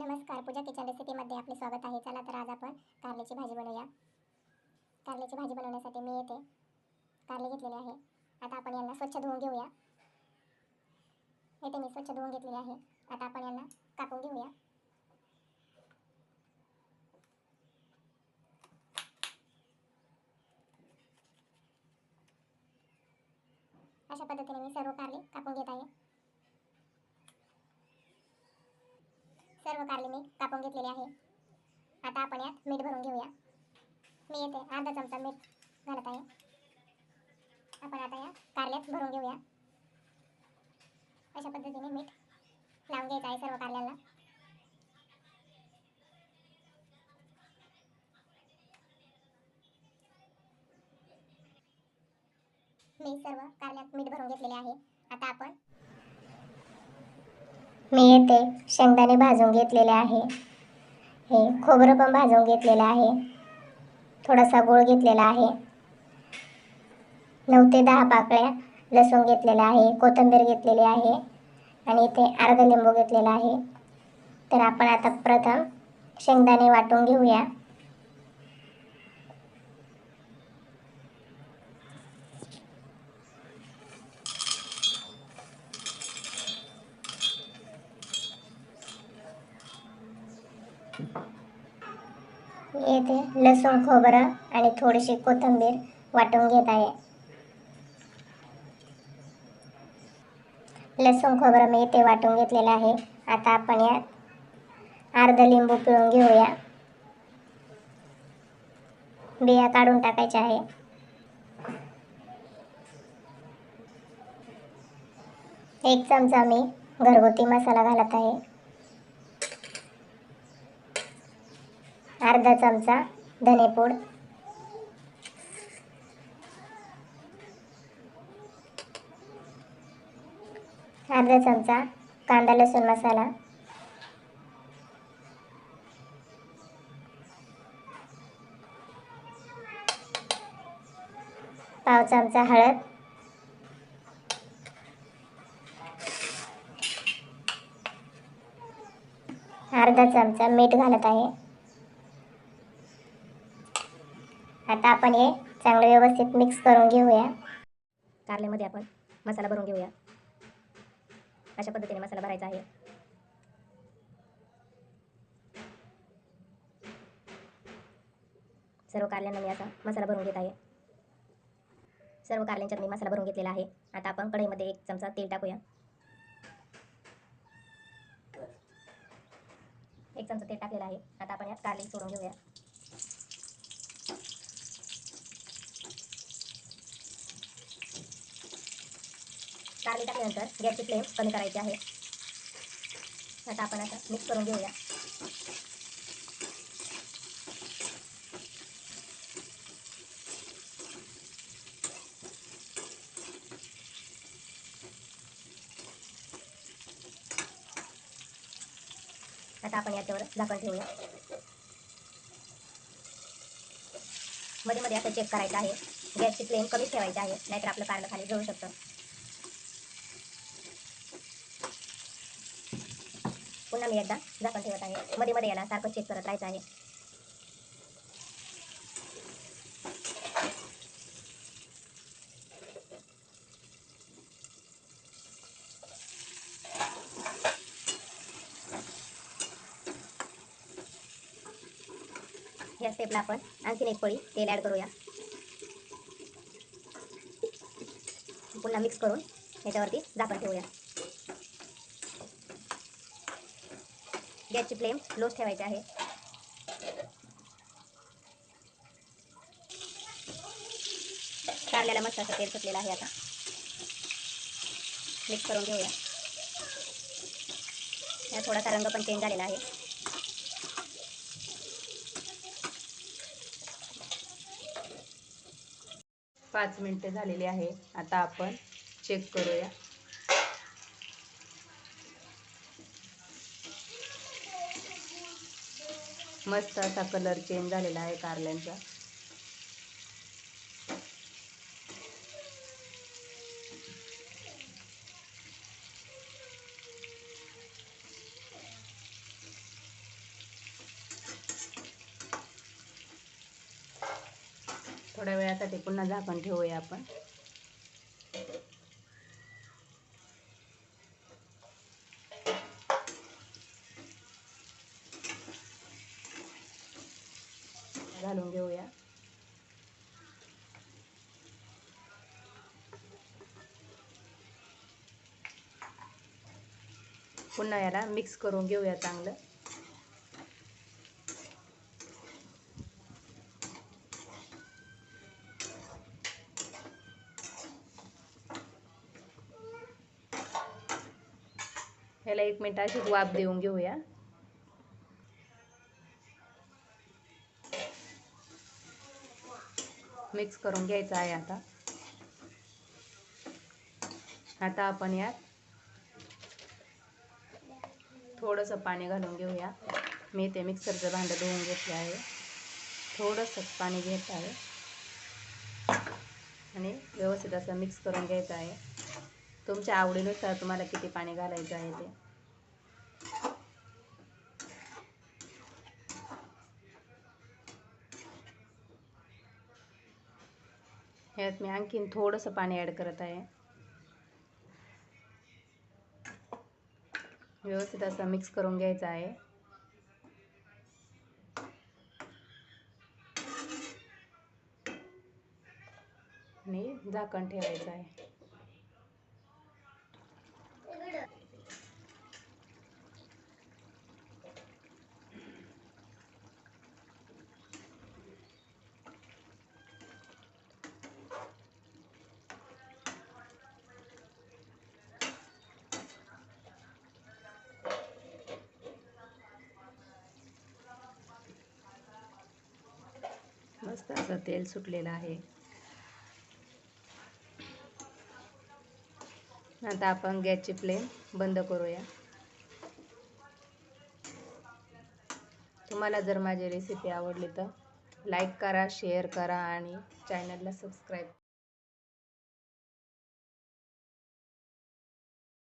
नमस्कार पूजा किचन रेसिपीमध्ये आपले स्वागत आहे. चला तर आज आपण कारल्याची भाजी बनवूया. कारल्याची भाजी बनवण्यासाठी मी येते. कारले घेतलेले आहे. आता आपण यांना स्वच्छ धुवून घेऊया. येथे मी स्वच्छ धुवून घेतलेले आहे. आता आपण यांना कापून घेऊया. अशा पद्धतीने मी सर्व कारले कापून घेत आहे. सर्व कारले मी कापून घेतलेले आहे. आता आपण यात मीठ भरून घेऊया. मी येते अर्धा चमचा मीठ घालत आहे. आपण आता या कारल्यात भरून घेऊया. अशा पद्धतीने मीठ लावून घ्यायचं आहे सर्व कारल्याला. मी सर्व कारल्यात मीठ भरून घेतलेले आहे. आता आपण मी येथे शेंगदाणे भाजून घेतलेले आहे. हे खोबरं पण भाजून घेतलेलं आहे. थोडासा गोळ घेतलेला आहे. नऊ ते दहा पाकळ्या लसूण घेतलेला आहे कोथिंबीर घेतलेली आहे आणि इथे अर्धा लिंबू घेतलेला आहे. तर आपण आता प्रथम शेंगदाणे वाटून घेऊया. येथे लसूण खोबरं आणि थोडीशी कोथिंबीर वाटून घेत आहे. लसूण खोबरं मी इथे वाटून घेतलेलं आहे. आता आपण यात अर्ध लिंबू पिळून घेऊया. बिया काढून टाकायच्या आहे. एक चमचा मी घरगुती मसाला घालत आहे. अर्धा चमचा धनेपूड अर्धा चमचा कांदा लसूण मसाला. पाव चमचा हळद. अर्धा चमचा मीठ घालत आहे. आता आपण हे चांगलं व्यवस्थित मिक्स करून घेऊया. कारल्यामध्ये आपण मसाला भरून घेऊया. अशा पद्धतीने मसाला भरायचा आहे. सर्व कारल्यांना मी असा मसाला भरून घेत आहे. सर्व कारल्यांच्यात मी मसाला भरून घेतलेला आहे. आता आपण कढईमध्ये एक चमचा तेल टाकूया. एक चमचा तेल टाकलेला आहे. आता आपण यात कारले सोडून घेऊया. कारली टाकल्यानंतर गॅसची फ्लेम कमी करायची आहे. आता आपण आता मिक्स करून घेऊया. आता आपण याच्यावर झाकण ठेवूया. मध्ये मध्ये असं चेक करायचं आहे. गॅसची फ्लेम कमी ठेवायची आहे नाहीतर आपलं कारलं खाली जळू शकतं. पुन्हा मी एकदा झाकण ठेवत आहे. मध्ये मध्ये याला सारखं चेक करत राहायचं आहे. या स्टेपला आपण आणखीन एक पळी तेल ॲड करूया. पुन्हा मिक्स करून याच्यावरती झाकण ठेवूया. गॅसची फ्लेम लोच ठेवायची आहे कारल्याला मस्त असं तेल सुटलेलं आहे आता. मिक्स करून घेऊया. या थोडासा रंग पण चेंज झालेला आहे. पाच मिनटे झालेली आहे. आता आपण चेक करूया. मस्त असा कलर चेंज झालेला आहे कारल्यांचा. थोड्या वेळासाठी पुन्हा झाकण ठेवूया आपण. पुन्हा याला मिक्स करून घेऊया चांगलं. याला एक मिनिट अशी वाफ देऊन घेऊया. मिक्स करून घ्यायचं आहे आता. आता आपण यात थोडंसं पाणी घालून घेऊया. मी ते मिक्सरचं भांडं धुवून घेतलं आहे. थोडंसं पाणी घेत आहे. आणि व्यवस्थित असं मिक्स करून घ्यायचं आहे. तुमच्या आवडीनुसार तुम्हाला किती पाणी घालायचं आहे ते. ह्यात मी आणखीन थोडंसं पाणी ॲड करत आहे. व्यवस्थित असा मिक्स करून घ्यायचा आहे. आणि झाकण ठेवायचं आहे. मस्त असं तेल सुटलेलं आहे. आता आपण गॅसची फ्लेम बंद करूया. तुम्हाला जर माझी रेसिपी आवडली तर लाईक करा शेअर करा आणि चॅनलला सबस्क्राईब